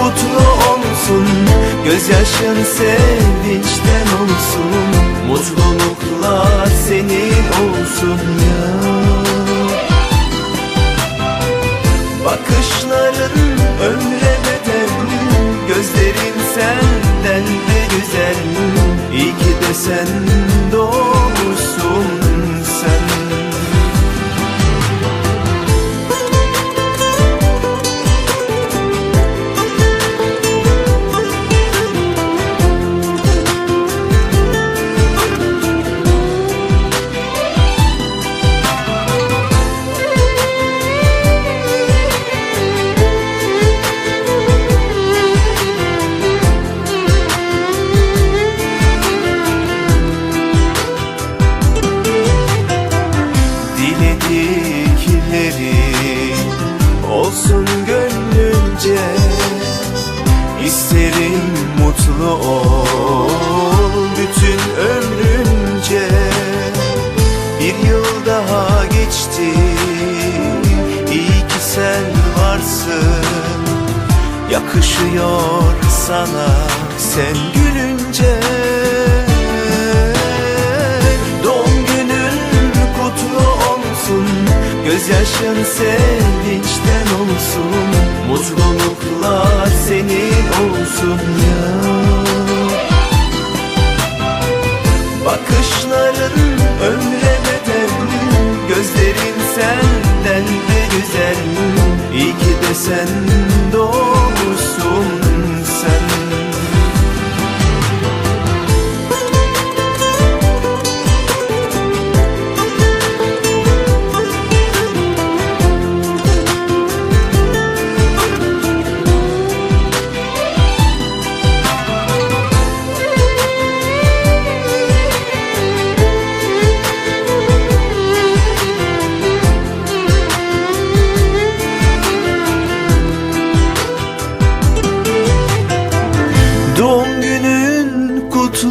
kutlu olsun Gözyaşın sevinçten olsun Mutluluklar senin olsun ya. Bakışların mutlu ol bütün ömrünce. Bir yıl daha geçti iyi ki sen varsın. Yakışıyor sana sen gülünce. Doğum günün kutlu olsun Gözyaşın sevinçten olsun Mutluluklar senin olsun ya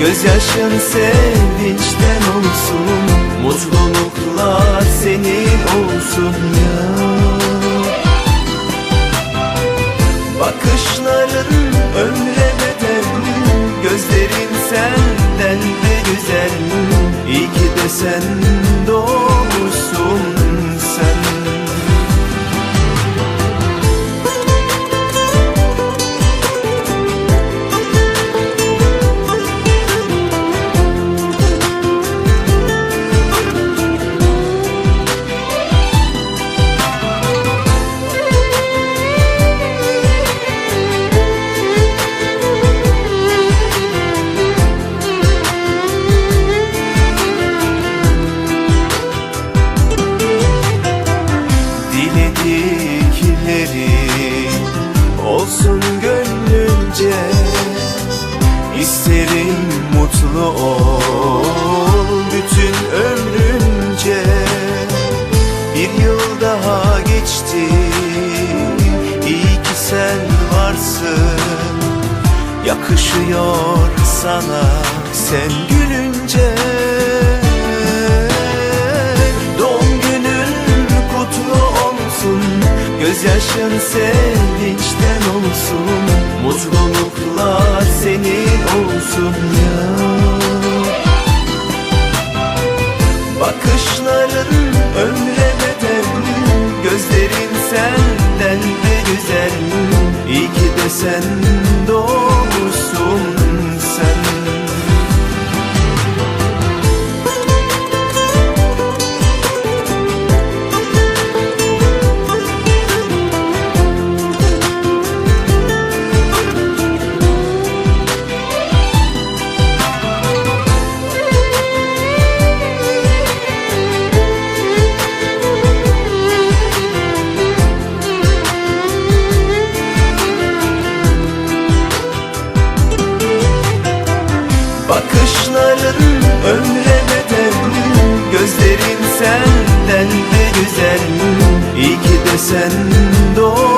Gözyaşın sevinçten olsun Mutluluklar senin olsun ya. Bakışların geçti. İyi ki sen varsın. Yakışıyor sana sen gülünce. Doğum günün kutlu olsun. Gözyaşın sevinçten olsun. Mutluluklar senin olsun ya Bakışların ömre sen, iyi ki de sen doğdun.